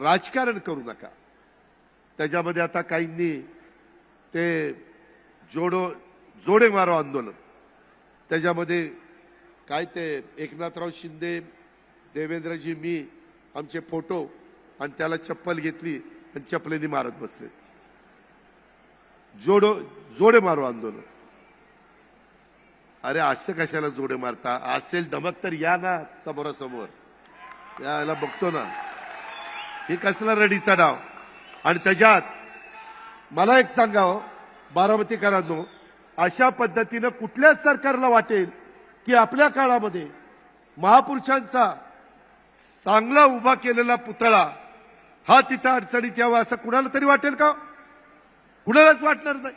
राजकारण करू नका. त्याच्यामध्ये आता काहींनी ते जोडो जोडे मारो आंदोलन. त्याच्यामध्ये काय ते एकनाथराव शिंदे देवेंद्रजी मी आमचे फोटो आणि त्याला चप्पल घेतली आणि चपलेने मारत बसले. जोडो जोडे मारो आंदोलन. अरे असं कशाला जोडे मारता? असेल धमक तर या ना समोरासमोर. याला बघतो ना. हे कसला रडीचा डाव? आणि त्याच्यात मला एक सांगावं हो, बारामतीकरांनो अशा पद्धतीनं कुठल्याच सरकारला वाटेल की आपल्या काळामध्ये महापुरुषांचा चांगला उभा केलेला पुतळा हा तिथं अडचणीत यावा असं कुणाला तरी वाटेल का? कुणालाच वाटणार नाही.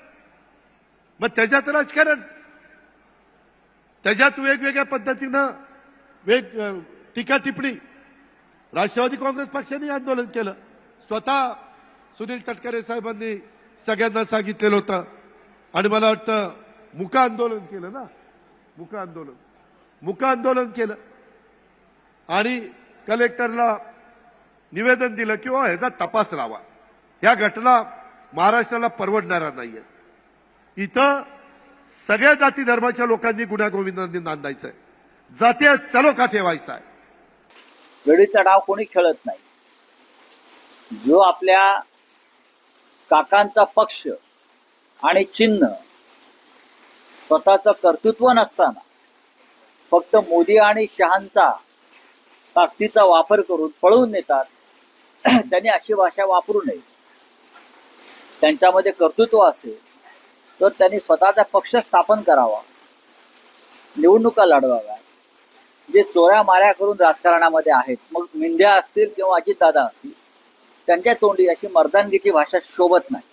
मग त्याच्यात राजकारण. त्याच्यात वेगवेगळ्या पद्धतीनं वेग टीका टिप्पणी. राष्ट्रवादी काँग्रेस पक्षाने आंदोलन केलं. स्वतः सुनील तटकरे साहेबांनी सगळ्यांना सांगितलेलं होतं. आणि मला वाटतं मुका आंदोलन केलं ना. मुका आंदोलन. मुका आंदोलन केलं. आणि कलेक्टरला निवेदन दिलं किंवा ह्याचा तपास लावा. ह्या घटना महाराष्ट्राला परवडणारा नाहीये. इथं सगळ्या जाती धर्माच्या लोकांनी गुण्यागोविंदांनी नांदायचंय. जाती सलोखा ठेवायचा आहे गडीचा डाव कोणी खेळत नाही. जो आपल्या काकांचा पक्ष आणि चिन्ह स्वतःचं कर्तृत्व नसताना फक्त मोदी आणि शहांचा ताकदीचा वापर करून पळवून नेतात त्यांनी अशी भाषा वापरू नये. त्यांच्यामध्ये कर्तृत्व असेल तर त्यांनी स्वतःचा पक्ष स्थापन करावा निवडणुका लढवाव्या. जे चोऱ्या माऱ्या करून राजकारणामध्ये आहेत मग मिंध्या असतील किंवा अजितदादा असतील त्यांच्या तोंडी अशी मर्दानगीची भाषा शोभत नाही.